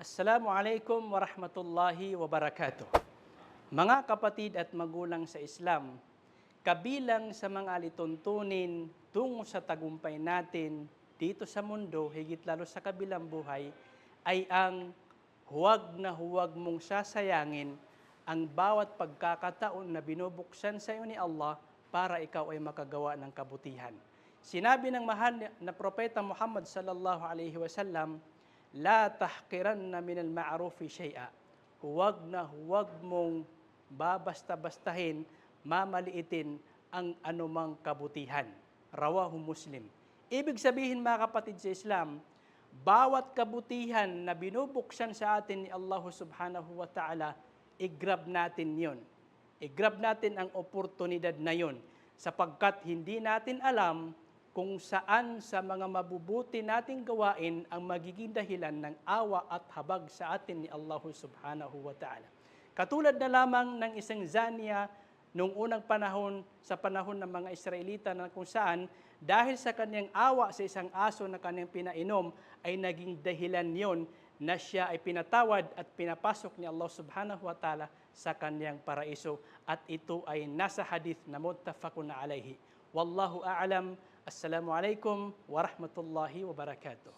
Assalamualaikum warahmatullahi wabarakatuh. Mga kapatid at magulang sa Islam, kabilang sa mga alituntunin tungo sa tagumpay natin dito sa mundo, higit lalo sa kabilang buhay, ay ang huwag na huwag mong sasayangin ang bawat pagkakataon na binubuksan sa iyo ni Allah para ikaw ay makagawa ng kabutihan. Sinabi ng mahal na propeta Muhammad sallallahu alaihi wasallam, la tahqiranna min al-ma'rufi shay'a. Huwag na huwag mong babasta-bastahin, mamaliitin ang anumang kabutihan. Rawahu Muslim. Ibig sabihin mga kapatid sa Islam, bawat kabutihan na binubuksan sa atin ni Allah subhanahu wa ta'ala, i-grab natin yon. I-grab natin ang oportunidad na yon sapagkat hindi natin alam kung saan sa mga mabubuti nating gawain ang magiging dahilan ng awa at habag sa atin ni Allah subhanahu wa ta'ala. Katulad na lamang ng isang zania noong unang panahon sa panahon ng mga Israelita na kung saan dahil sa kanyang awa sa isang aso na kanyang pinainom ay naging dahilan yon na siya ay pinatawad at pinapasok ni Allah subhanahu wa ta'ala sa kanyang paraiso at ito ay nasa hadith na muttafaqun والله أعلم. السلام عليكم ورحمة الله وبركاته.